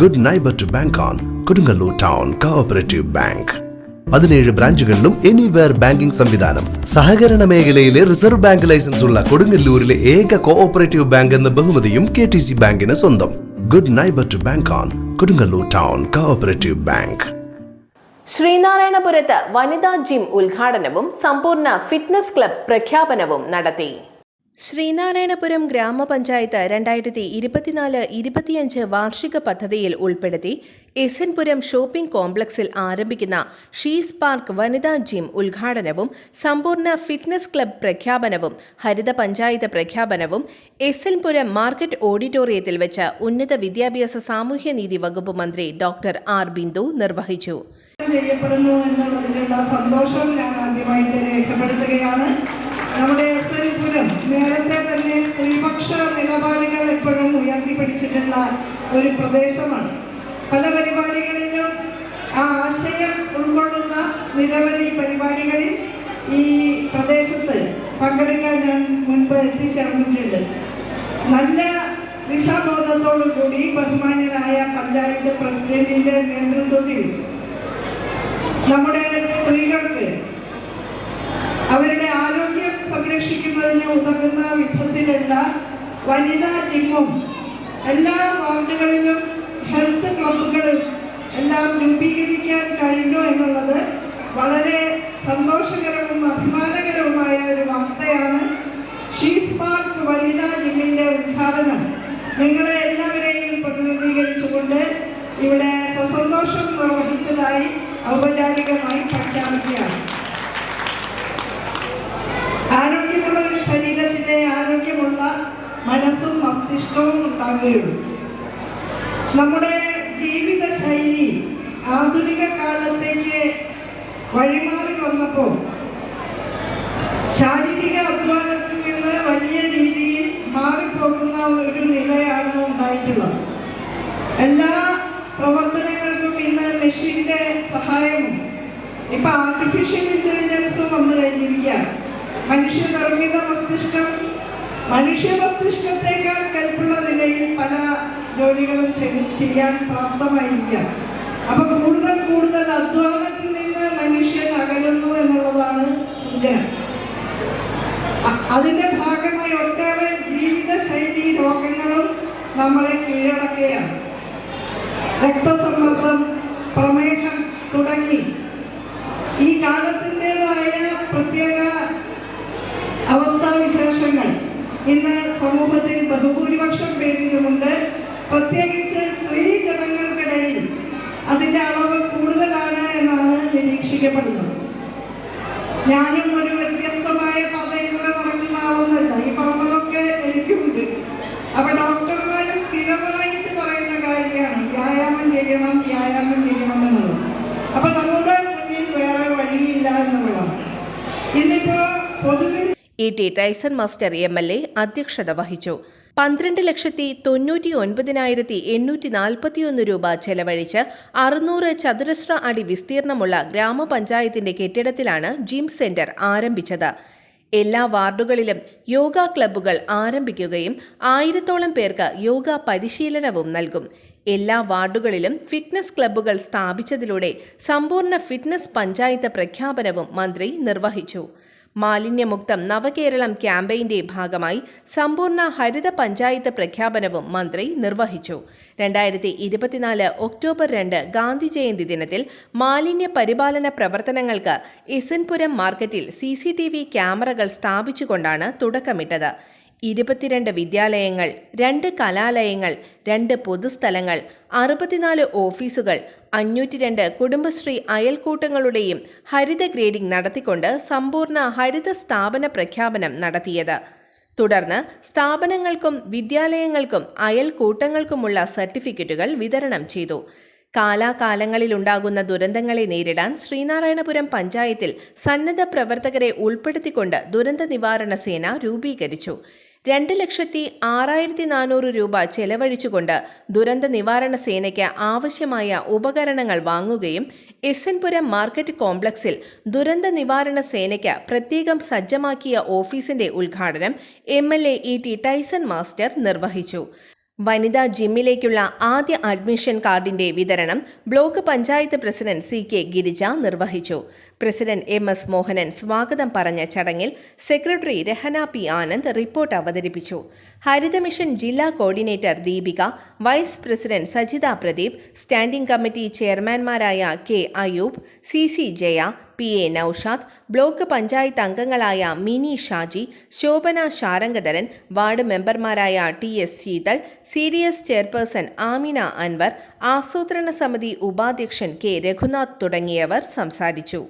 Good neighbour to bank on Kodungallur town cooperative bank പതിനേഴ് ബ്രാഞ്ചുകളിലും anywhere banking സംവിധാനം. സഹകരണ മേഖലയിലെ റിസർവ് ബാങ്ക് ലൈസൻസ് ഉള്ള കൊടുങ്ങല്ലൂരിലെ ഏക കോഓപ്പറേറ്റീവ് ബാങ്ക് എന്ന ബഹുമതിയും കെ ടി സി ബാങ്കിന് സ്വന്തം. Good neighbour to bank on Kodungallur town cooperative bank ശ്രീനാരായണപുരത്ത് വനിതാ ജിം ഉദ്ഘാടനവും സമ്പൂർണ ഫിറ്റ്നസ് ക്ലബ് പ്രഖ്യാപനവും നടത്തി. ശ്രീനാരായണപുരം ഗ്രാമപഞ്ചായത്ത് രണ്ടായിരത്തി ഇരുപത്തിനാല് ഇരുപത്തിയഞ്ച് വാർഷിക പദ്ധതിയിൽ ഉൾപ്പെടുത്തി എസ് എൻപുരം ഷോപ്പിംഗ് കോംപ്ലക്സിൽ ആരംഭിക്കുന്ന ഷീസ് പാർക്ക് വനിതാ ജിം ഉദ്ഘാടനവും സമ്പൂർണ ഫിറ്റ്നസ് ക്ലബ് പ്രഖ്യാപനവും ഹരിത പഞ്ചായത്ത് പ്രഖ്യാപനവും എസ് എൻപുരം മാർക്കറ്റ് ഓഡിറ്റോറിയത്തിൽ വെച്ച് ഉന്നത വിദ്യാഭ്യാസ സാമൂഹ്യനീതി വകുപ്പ് മന്ത്രി ഡോക്ടർ ആർ ബിന്ദു നിർവഹിച്ചു. സന്തോഷം ഞാൻ രേഖപ്പെടുത്തുകയാണ്. നമ്മുടെ എസ് എൽ പുരം നേരത്തെ തന്നെ സ്ത്രീപക്ഷ നിലപാടുകൾ എപ്പോഴും ഉയർത്തിപ്പിടിച്ചിട്ടുള്ള ഒരു പ്രദേശമാണ്. പല പരിപാടികളിലും ആ ആശയം ഉൾക്കൊള്ളുന്ന നിരവധി പരിപാടികളിൽ ഈ പ്രദേശത്ത് പങ്കെടുക്കാൻ ഞാൻ മുൻപ് എത്തിച്ചേർന്നിട്ടുണ്ട്. നല്ല ദിശാബോധത്തോടു കൂടി ബഹുമാന്യനായ പഞ്ചായത്ത് പ്രസിഡന്റിന്റെ നേതൃത്വത്തിൽ നമ്മുടെ സ്ത്രീകൾക്ക് ഉതകുന്ന വിധത്തിലുള്ള വനിതാ ജിമ്മും എല്ലാ വാർഡുകളിലും ഹെൽത്ത് ക്ലബുകളും എല്ലാം രൂപീകരിക്കാൻ കഴിഞ്ഞു എന്നുള്ളത് വളരെ സന്തോഷകരവും അഭിമാനകരവുമായ ഒരു വാർത്തയാണ്. ഷീസ് പാർക്ക് വനിതാ ജിമ്മിന്റെ ഉദ്ഘാടനം നിങ്ങളെ എല്ലാവരെയും പ്രതിനിധീകരിച്ചുകൊണ്ട് ഇവിടെ സസന്തോഷം നിർവഹിച്ചതായി ഔപചാരികമായി പ്രഖ്യാപിക്കുകയാണ്. മനസ്സും മസ്തിഷ്കവും ഉണ്ടാകുകയുള്ളൂ നമ്മുടെ ജീവിത ശൈലി ആധുനിക കാലത്തേക്ക് വഴിമാറി വന്നപ്പോൾ ശാരീരിക അധ്വാനത്തിൽ നിന്ന് വലിയ രീതിയിൽ മാറിപ്പോകുന്ന ഒരു നിലയാണ് ഉണ്ടായിട്ടുള്ളത്. എല്ലാ പ്രവർത്തനങ്ങൾക്കും ഇന്ന് മെഷീന്റെ സഹായവും ഇപ്പൊ ആർട്ടിഫിഷ്യൽ ഇന്റലിജൻസും വന്നു കഴിഞ്ഞിരിക്കുക മനുഷ്യ നിർമ്മിത മസ്തിഷ്കം മനുഷ്യ മസ്തിഷ്കത്തെക്കാൾ കൽപ്പുള്ള നിലയിൽ പല ജോലികളും ചെയ്യാൻ പ്രാപ്തമായിരിക്കാം. അപ്പൊ കൂടുതൽ കൂടുതൽ അധ്വാനത്തിൽ നിന്ന് മനുഷ്യൻ അകലുന്നു എന്നുള്ളതാണ് സൂചന. അതിന്റെ ഭാഗമായി ഒട്ടേറെ ജീവിതശൈലി രോഗങ്ങളും നമ്മളെ കീഴടക്കുകയാണ്. രക്തസമ്മർദ്ദം ഇന്ന് സമൂഹത്തിൽ ബഹുഭൂരിപക്ഷം പേരിലുമുണ്ട്. പ്രത്യേകിച്ച് സ്ത്രീ ജനങ്ങൾക്കിടയിൽ അതിന്റെ അളവ് കൂടുതലാണ് എന്നാണ് നിരീക്ഷിക്കപ്പെടുന്നത്. ഞാനും ഒരു വ്യത്യസ്തമായ പാതയിലൂടെ നടക്കുന്ന ആളൊന്നുമല്ല. ഈ പറഞ്ഞതൊക്കെ എനിക്കുണ്ട്. അപ്പൊ ഡോക്ടർമാർ സ്ഥിരമായിട്ട് പറയുന്ന കാര്യമാണ് വ്യായാമം ചെയ്യണം വ്യായാമം ചെയ്യണം എന്നുള്ളത്. അപ്പൊ നമ്മുടെ മുന്നിൽ വേറെ വഴിയില്ല എന്നുള്ളതാണ്. ഇന്നിപ്പോ പൊതുവിൽ E T Tyson master M L A അധ്യക്ഷത വഹിച്ചു. പന്ത്രണ്ട് ലക്ഷത്തി തൊണ്ണൂറ്റി ഒൻപതിനായിരത്തി എണ്ണൂറ്റി നാൽപ്പത്തിയൊന്ന് രൂപ ചെലവഴിച്ച് അറുന്നൂറ് ചതുരശ്ര അടി വിസ്തീർണമുള്ള ഗ്രാമപഞ്ചായത്തിന്റെ കെട്ടിടത്തിലാണ് ജിം സെന്റർ ആരംഭിച്ചത്. എല്ലാ വാർഡുകളിലും യോഗ ക്ലബ്ബുകൾ ആരംഭിക്കുകയും ആയിരത്തോളം പേർക്ക് യോഗ പരിശീലനവും നൽകും. എല്ലാ വാർഡുകളിലും ഫിറ്റ്നസ് ക്ലബ്ബുകൾ സ്ഥാപിച്ചതിലൂടെ സമ്പൂർണ ഫിറ്റ്നസ് പഞ്ചായത്ത് പ്രഖ്യാപനവും മന്ത്രി നിർവഹിച്ചു. മാലിന്യമുക്തം നവകേരളം ക്യാമ്പയിന്റെ ഭാഗമായി സമ്പൂർണ ഹരിത പഞ്ചായത്ത് പ്രഖ്യാപനവും മന്ത്രി നിർവഹിച്ചു. രണ്ടായിരത്തി ഇരുപത്തിനാല് ഒക്ടോബർ രണ്ട് ഗാന്ധി ജയന്തി ദിനത്തിൽ മാലിന്യ പരിപാലന പ്രവർത്തനങ്ങൾക്ക് ഇസൻപുരം മാർക്കറ്റിൽ സി ക്യാമറകൾ സ്ഥാപിച്ചുകൊണ്ടാണ് തുടക്കമിട്ടത്. ഇരുപത്തിരണ്ട് വിദ്യാലയങ്ങൾ രണ്ട് കലാലയങ്ങൾ രണ്ട് പൊതുസ്ഥലങ്ങൾ അറുപത്തിനാല് ഓഫീസുകൾ അഞ്ഞൂറ്റി രണ്ട് കുടുംബശ്രീ അയൽക്കൂട്ടങ്ങളുടെയും ഹരിത ഗ്രേഡിംഗ് നടത്തിക്കൊണ്ട് സമ്പൂർണ ഹരിത സ്ഥാപന പ്രഖ്യാപനം നടത്തിയത്. തുടർന്ന് സ്ഥാപനങ്ങൾക്കും വിദ്യാലയങ്ങൾക്കും അയൽക്കൂട്ടങ്ങൾക്കുമുള്ള സർട്ടിഫിക്കറ്റുകൾ വിതരണം ചെയ്തു. കാലാകാലങ്ങളിലുണ്ടാകുന്ന ദുരന്തങ്ങളെ നേരിടാൻ ശ്രീനാരായണപുരം പഞ്ചായത്തിൽ സന്നദ്ധ പ്രവർത്തകരെ ഉൾപ്പെടുത്തിക്കൊണ്ട് ദുരന്ത നിവാരണ സേന രൂപീകരിച്ചു. രണ്ട് ലക്ഷത്തി ആറായിരത്തി നാനൂറ് രൂപ ചെലവഴിച്ചുകൊണ്ട് ദുരന്ത നിവാരണ സേനയ്ക്ക് ആവശ്യമായ ഉപകരണങ്ങൾ വാങ്ങുകയും എസ്എൻപുരം മാർക്കറ്റ് കോംപ്ലക്സിൽ ദുരന്ത നിവാരണ സേനയ്ക്ക് പ്രത്യേകം സജ്ജമാക്കിയ ഓഫീസിന്റെ ഉദ്ഘാടനം M L A E T Tyson master നിർവഹിച്ചു. വനിതാ ജിമ്മിലേക്കുള്ള ആദ്യ അഡ്മിഷൻ കാർഡിന്റെ വിതരണം block panchayat president C K Girija നിർവഹിച്ചു. പ്രസിഡന്റ് എം എസ് മോഹനൻ സ്വാഗതം പറഞ്ഞ ചടങ്ങിൽ secretary Rahana P Anand report അവതരിപ്പിച്ചു. ഹരിത മിഷൻ ജില്ലാ coordinator Deepika vice president Sajitha Pradeep standing committee ചെയർമാൻമാരായ K Ayub C C Jaya P A Naushad block panchayat അംഗങ്ങളായ Mini Shaji Shobhana Sarangadharan ward മെമ്പർമാരായ T S Sheethal C D S chairperson Amina Anwar ആസൂത്രണ സമിതി ഉപാധ്യക്ഷൻ K Raghunath തുടങ്ങിയവർ സംസാരിച്ചു.